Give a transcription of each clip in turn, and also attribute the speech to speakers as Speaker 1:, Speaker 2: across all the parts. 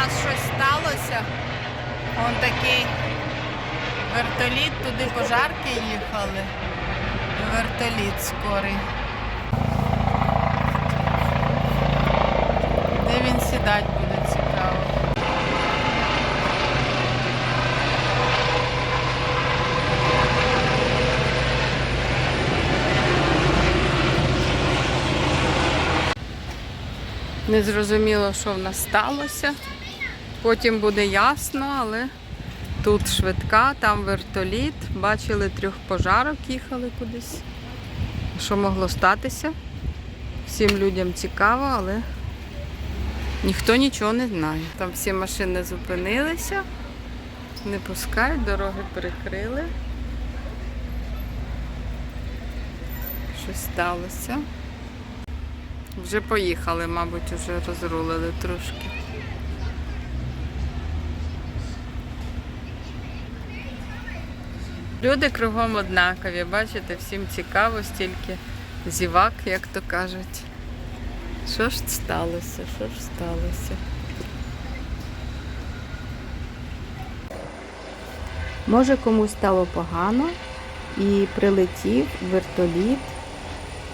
Speaker 1: нас щось сталося. Вон такий вертоліт, туди пожарки їхали. Вертоліт скорий. Де він сідати буде цікаво. Не зрозуміло, що в нас сталося. Потім буде ясно, але тут швидка, там вертоліт. Бачили трьох пожарок, їхали кудись. Що могло статися? Всім людям цікаво, але ніхто нічого не знає. Там всі машини зупинилися, не пускають, дороги перекрили. Щось сталося. Вже поїхали, мабуть, вже розрулили трошки. Люди кругом однакові, бачите, всім цікаво, стільки зівак, як то кажуть. Що ж сталося? Що ж сталося? Може комусь стало погано і прилетів вертоліт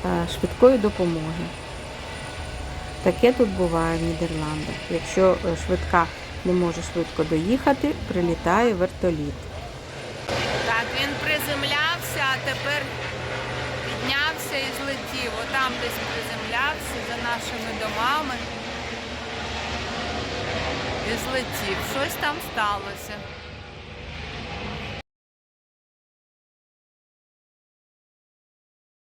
Speaker 1: е, швидкої допомоги. Таке тут буває в Нідерландах. Якщо е, швидка не може швидко доїхати, прилітає вертоліт. Так, він приземлявся, а тепер піднявся і злетів. Отам десь приземлявся за нашими домами. І злетів. Щось там сталося.